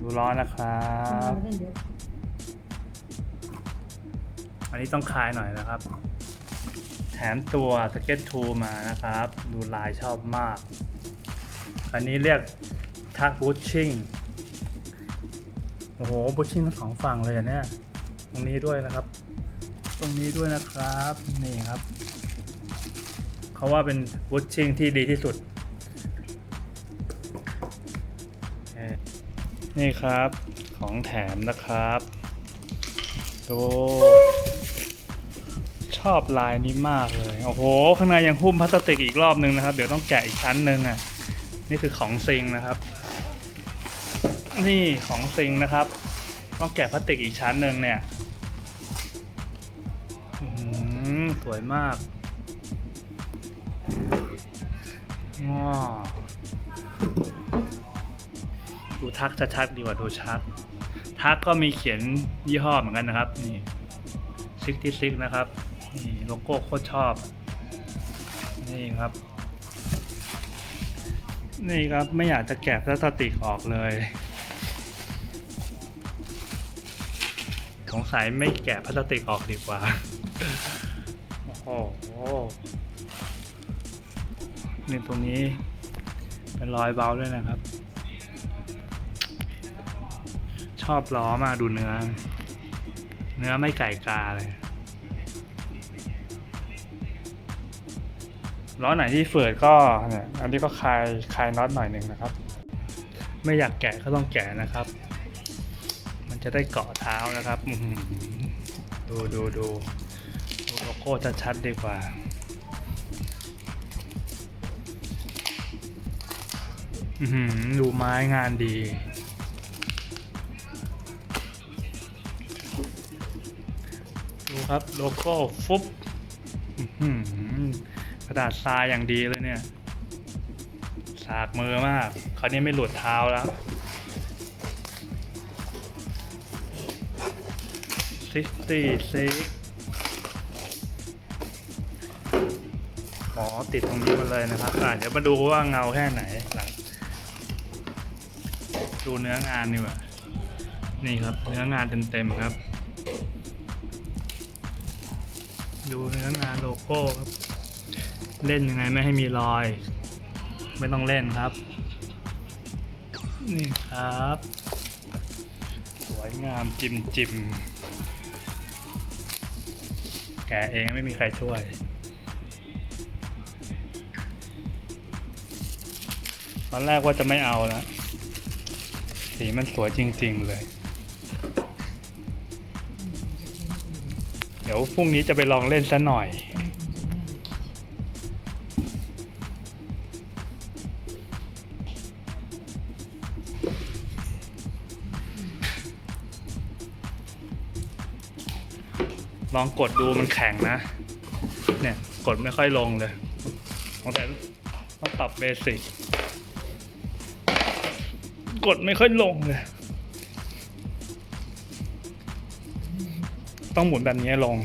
ดูร้อนนะครับ อันนี้ต้องคลายหน่อยนะครับ แถมตัวสเก็ตทูมานะครับ ดูลายชอบมาก อันนี้เรียกทักบูชชิ่ง โอ้โหบูชชิ่งทั้งสองฝั่งเลยเนี่ย ตรงนี้ด้วยนะครับ ตรงนี้ด้วยนะครับ นี่ครับเขาว่าเป็นบูชชิ่งที่ดีที่สุดเอ่อ นี่ครับของแถมนะครับดูชอบลายนี้มากเลย โอ้โห ข้างในยังหุ้มพลาสติกอีกรอบนึงนะครับ เดี๋ยวต้องแกะอีกชั้นหนึ่งอะ นี่คือของซิงนะครับ นี่ของซิงนะครับ ต้องแกะพลาสติกอีกชั้นหนึ่งเนี่ยอื้อหือสวยมากว้า ทักชัดๆดีกว่าดูชัดทักก็มีเขียนยี่ห้อเหมือนกันนะครับ นี่ซิกที่ซิกนะครับ นี่โลโก้โคตรชอบ นี่ครับ นี่ครับไม่อยากจะแกะพลาสติกออกเลยสงสัยไม่แกะพลาสติกออกดีกว่า โอ้โหนี่ตรงนี้เป็นรอยเบาด้วยนะครับ อบล้อมาดูเนื้อ เนื้อไม่ไก่กาเลยล้อไหนที่เฟิดก็เนี่ยอันนี้ก็คลายคลายน็อตหน่อยหนึ่งนะครับ ไม่อยากแกะก็ต้องแกะนะครับ มันจะได้เกาะเท้านะครับดูดูดูดูโลโก้ชัดๆดีกว่าอือหือดูไม้งานดี ครับโลโก้ฟุบกระดาษทรายอย่างดีเลยเนี่ย สากมือมากคราวนี้ไม่หลุดเท้าแล้วซิตี้ซิกอ๋อติดตรงนี้มาเลยนะครับ อะเดี๋ยวมาดูว่าเงาแค่ไหนหลัง ดูเนื้องานดีกว่า นี่ครับ เนื้องานเต็มๆครับ ดูเนื้องานโลโก้ครับ เล่นยังไงไม่ให้มีรอย ไม่ต้องเล่นครับ นี่ครับ สวยงามจิมจิมแกเองไม่มีใครช่วยตอนแรกว่าจะไม่เอาแล้วสีมันสวยจริง ๆ เลย ดี๋ยวพรุ่งนี้จะไปลองเล่นซะหน่อย ลองกดดูมันแข็งนะ เนี่ย กดไม่ค่อยลงเลยตองแต่ต้องปรับเบสิก กดไม่ค่อยลงเลย ต้องหมุนแบบนี้ลง